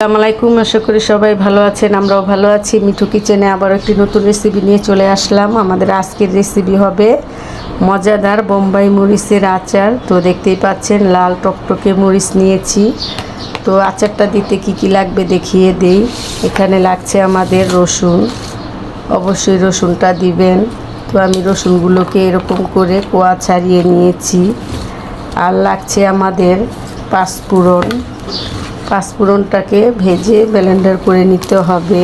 আসসালামু আলাইকুম, আশা করি সবাই ভালো আছেন, আমরাও ভালো আছি। মিঠু কিচেনে আবার একটি নতুন রেসিপি নিয়ে চলে আসলাম। আমাদের আজকের রেসিপি হবে মজাদার বোম্বাই মরিচের আচার। তো দেখতেই পাচ্ছেন, লাল টকটকে মরিচ নিয়েছি। তো আচারটা দিতে কি কি লাগবে দেখিয়ে দেই। এখানে লাগছে আমাদের রসুন। অবশ্যই রসুনটা দিবেন। তো আমি রসুনগুলোকে এরকম করে কোয়া ছাড়িয়ে নিয়েছি। আর লাগছে আমাদের পাঁচফোড়ন। পাঁচফোড়নটাকে ভেজে ব্লেন্ডার করে নিতে হবে।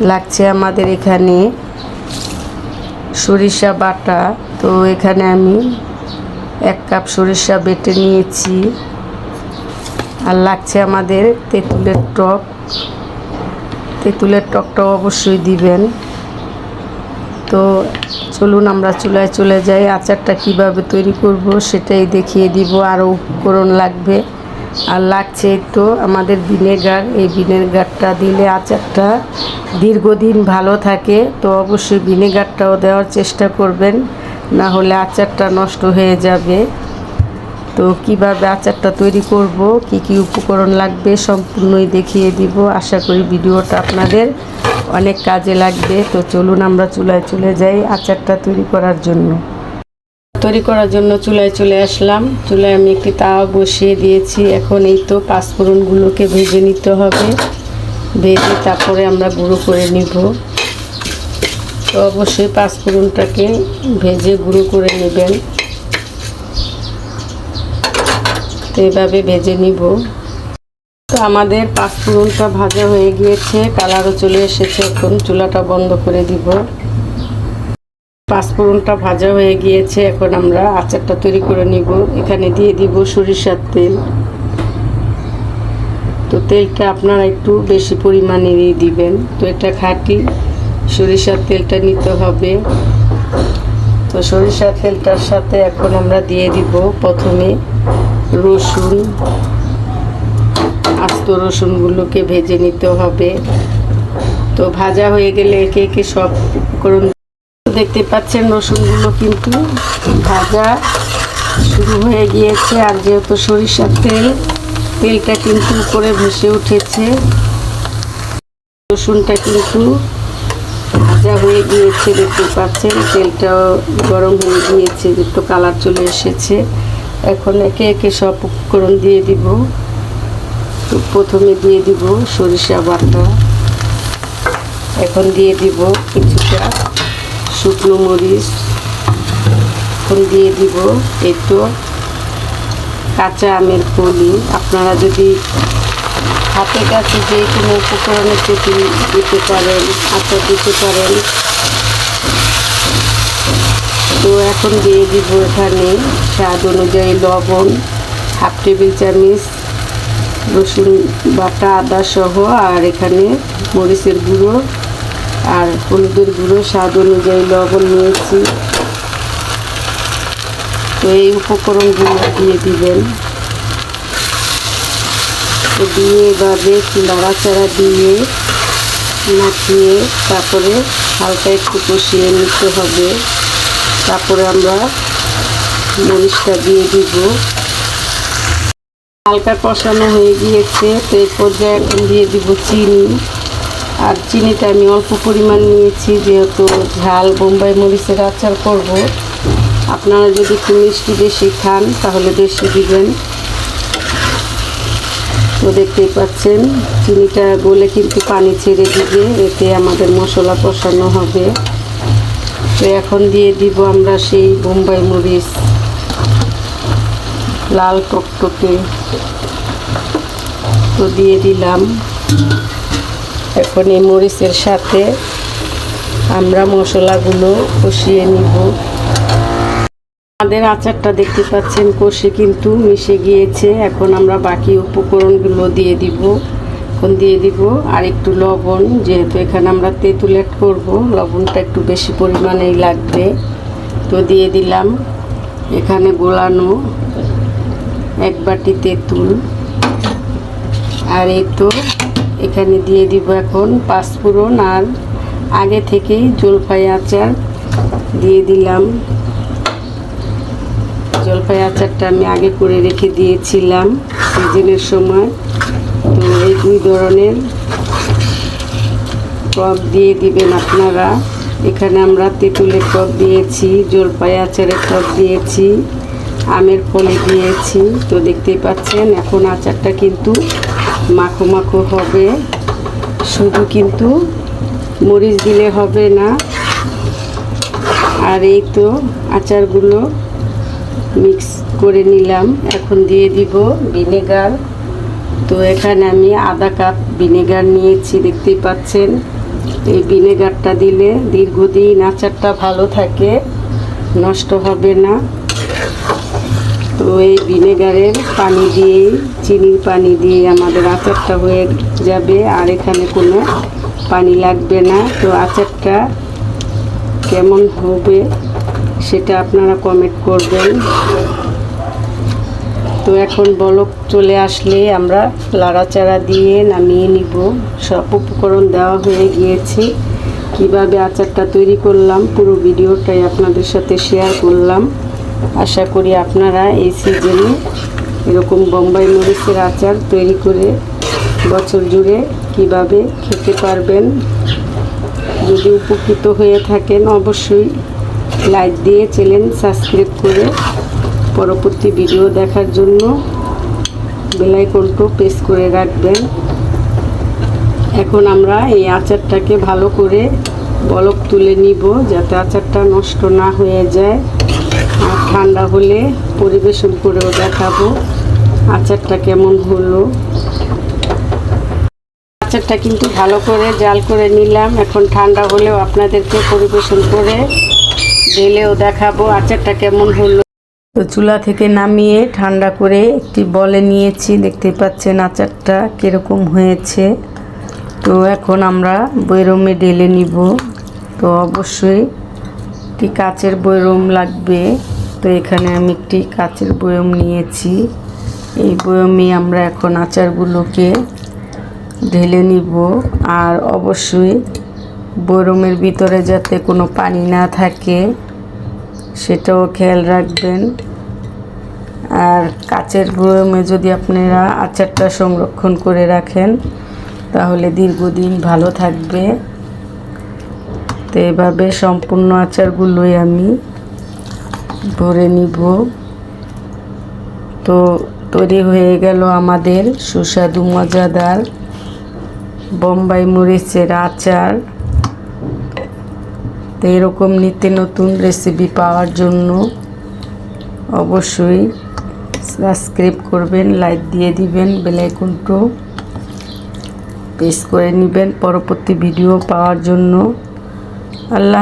লাগছে আমাদের এখানে সরিষা বাটা। তো এখানে আমি এক কাপ সরিষা বেটে নিয়েছি। আর লাগছে আমাদের তেঁতুলের টক। তেঁতুলের টকটাও অবশ্যই দিবেন। তো চলুন আমরা চুলায় চলে যাই। আচারটা কীভাবে তৈরি করব সেটাই দেখিয়ে দিব। আরও উপকরণ লাগবে। আর লাগছে তো আমাদের ভিনেগার। এই ভিনেগারটা দিলে আচারটা দীর্ঘদিন ভালো থাকে, তো অবশ্যই ভিনেগারটাও দেওয়ার চেষ্টা করবেন, না হলে আচারটা নষ্ট হয়ে যাবে। তো কীভাবে আচারটা তৈরি করব, কি কি উপকরণ লাগবে, সম্পূর্ণই দেখিয়ে দিব। আশা করি ভিডিওটা আপনাদের অনেক কাজে লাগবে। তো চলুন আমরা চুলায় চলে যাই আচারটা তৈরি করার জন্য। তৈরি করার জন্য চুলায় চলে আসলাম। চুলায় আমি একটি তাওয়া বসিয়ে দিয়েছি। এখন এই তো পাঁচফোড়নগুলোকে ভেজে নিতে হবে। ভেজে তারপরে আমরা গুঁড়ো করে নিব। তো অবশ্যই পাঁচফোড়নটাকে ভেজে গুঁড়ো করে নেবেন। তো এভাবে ভেজে নিব। তো আমাদের পাঁচফোড়নটা ভাজা হয়ে গিয়েছে। কালারও চলে এসেছে। এখন চুলাটা বন্ধ করে দিব। পাঁচফোড়নটা ভাজা হয়ে গিয়েছে, এখন আমরা আচারটা তৈরি করে নিব। এখানে দিয়ে দিব সরিষার তেল। তো তেলটা আপনারা একটু বেশি পরিমাণে পরিমাণেরই দিবেন। তো এটা খাঁটি সরিষার তেলটা নিতে হবে। তো সরিষার তেলটার সাথে এখন আমরা দিয়ে দিব প্রথমে রসুন। আস্ত রসুনগুলোকে ভেজে নিতে হবে। তো ভাজা হয়ে গেলে একে একে সব উপকরণ দেখতে পাচ্ছেন রসুনগুলো কিন্তু ভাজা শুরু হয়ে গিয়েছে। আর যেহেতু সরিষার তেল, তেলটা কিন্তু উপরে ভেসে উঠেছে। রসুনটা কিন্তু ভাজা হয়ে গিয়েছে, দেখতে পাচ্ছেন। তেলটাও গরম হয়ে গিয়েছে, একটু কালার চলে এসেছে। এখন একে একে সব উপকরণ দিয়ে দিব। তো প্রথমে দিয়ে দিব সরিষা বাটা। এখন দিয়ে দিব কিছুটা শুকনো মরিচ এখন দিয়ে দিব এই তো কাঁচা আমের কলি আপনারা যদি হাতের কাছে যে কোনো উপকরণের চেপি দিতে পারেন, আচার দিতে পারেন। তো এখন দিয়ে দিব এখানে স্বাদ অনুযায়ী লবণ, হাফ টেবিল চামচ রসুন বাটা, আদা সহ, আর এখানে মরিচের গুঁড়ো। আর হলুদের গুঁড়ো, স্বাদ অনুযায়ী লবণ নিয়েছি। তো এই উপকরণগুলো দিয়ে দিবেন। দিয়ে এভাবে একটু নাড়াচাড়া দিয়ে নাচিয়ে তারপরে হালকা একটু কষিয়ে নিতে হবে। তারপরে আমরা মরিচটা দিয়ে দিব। হালকা কষানো হয়ে গিয়েছে, তো এই পর্যায়ে এখন দিয়ে দিব চিনি। আর চিনিটা আমি অল্প পরিমাণ নিয়েছি, যেহেতু ঝাল বোম্বাই মরিচের আচার করব। আপনারা যদি একটু মিষ্টি বেশি খান, তাহলে বেশি দিবেন। তো দেখতেই পাচ্ছেন, চিনিটা গলে কিন্তু পানি ছেড়ে দিবে, এতে আমাদের মশলা কষানো হবে। তো এখন দিয়ে দিব আমরা সেই বোম্বাই মরিচ, লাল টকটকে। তো দিয়ে দিলাম। এখন এই মরিচের সাথে আমরা মশলাগুলো কষিয়ে নিব। আমাদের আচারটা দেখতে পাচ্ছেন, কষে কিন্তু মিশে গিয়েছে। এখন আমরা বাকি উপকরণগুলো দিয়ে দিব, এখন দিয়ে দিব আর একটু লবণ, যেহেতু এখানে আমরা তেঁতুল অ্যাড করব, লবণটা একটু বেশি পরিমাণেই লাগবে। তো দিয়ে দিলাম এখানে গোলানো এক বাটি তেঁতুল। আর এই তো এখানে দিয়ে দিব এখন পাঁচফোড়ন আর আগে থেকেই জলপাই আচার দিয়ে দিলাম। জলপাই আচারটা আমি আগে করে রেখে দিয়েছিলাম সিজনের সময়। তো এই দুই ধরনের টক দিয়ে দিবেন আপনারা। এখানে আমরা তেঁতুলের টক দিয়েছি জলপাই আচারের টক দিয়েছি, আমের ফলে দিয়েছি। তো দেখতেই পাচ্ছেন, এখন আচারটা কিন্তু মাখো মাখো হবে। শুধু কিন্তু মরিচ দিলে হবে না। আর এই তো আচারগুলো মিক্স করে নিলাম। এখন দিয়ে দিব ভিনেগার। তো এখানে আমি আধা কাপ ভিনেগার নিয়েছি, দেখতেই পাচ্ছেন। এই ভিনেগারটা দিলে দীর্ঘদিন আচারটা ভালো থাকে, নষ্ট হবে না। তো এই ভিনেগারের পানি দিয়েই, চিনির পানি দিয়ে আমাদের আচারটা হয়ে যাবে। আর এখানে কোনো পানি লাগবে না। তো আচারটা কেমন হবে সেটা আপনারা কমেন্ট করবেন। তো এখন বলক চলে আসলে আমরা লাড়াচাড়া দিয়ে নামিয়ে নিব। সব উপকরণ দেওয়া হয়ে গিয়েছে। কীভাবে আচারটা তৈরি করলাম পুরো ভিডিওটাই আপনাদের সাথে শেয়ার করলাম। আশা করি আপনারা এই সিজনে এরকম বোম্বাই মরিচের আচার তৈরি করে বছর জুড়ে কীভাবে খেতে পারবেন। যদি উপকৃত হয়ে থাকেন, অবশ্যই লাইক দিয়ে চ্যানেল সাবস্ক্রাইব করে পরবর্তী ভিডিও দেখার জন্য বেলাইকনটো প্রেস করে রাখবেন। এখন আমরা এই আচারটাকে ভালো করে বলক তুলে নিব যাতে আচারটা নষ্ট না হয়ে যায়। আর ঠান্ডা হলে পরিবেশন করেও দেখাবো। আচারটা কেমন হলো? আচারটা কিন্তু ভালো করে জাল করে নিলাম। এখন ঠান্ডা হলেও আপনাদেরকে পরিবেশন করে ঢেলেও দেখাবো আচারটা কেমন হলো। তো চুলা থেকে নামিয়ে ঠান্ডা করে একটি বলে নিয়েছি। দেখতে পাচ্ছেন আচারটা কীরকম হয়েছে। তো এখন আমরা বৈরমে ঢেলে নিব। তো অবশ্যই একটি কাচের বৈরম লাগবে। তো এখানে আমি একটি কাচের বয়ম নিয়েছি। এই বয়মে আমরা এখন আচারগুলোকে ঢেলে নিব। আর অবশ্যই বয়রমের ভিতরে যাতে কোনো পানি না থাকে, সেটাও খেয়াল রাখবেন। আর কাচের বয়মে যদি আপনারা আচারটা সংরক্ষণ করে রাখেন, তাহলে দীর্ঘদিন ভালো থাকবে। তো এভাবে সম্পূর্ণ আচারগুলোই আমি ভরে নিব। তো তৈরি হয়ে গেল আমাদের সুস্বাদু, মজাদার বোম্বাই মরিচের আচার। তো এরকম নিত্য নতুন রেসিপি পাওয়ার জন্য অবশ্যই সাবস্ক্রাইব করবেন লাইক দিয়ে দিবেন বেলাইকনটো প্রেস করে নেবেন। পরবর্তী ভিডিও পাওয়ার জন্য আল্লাহ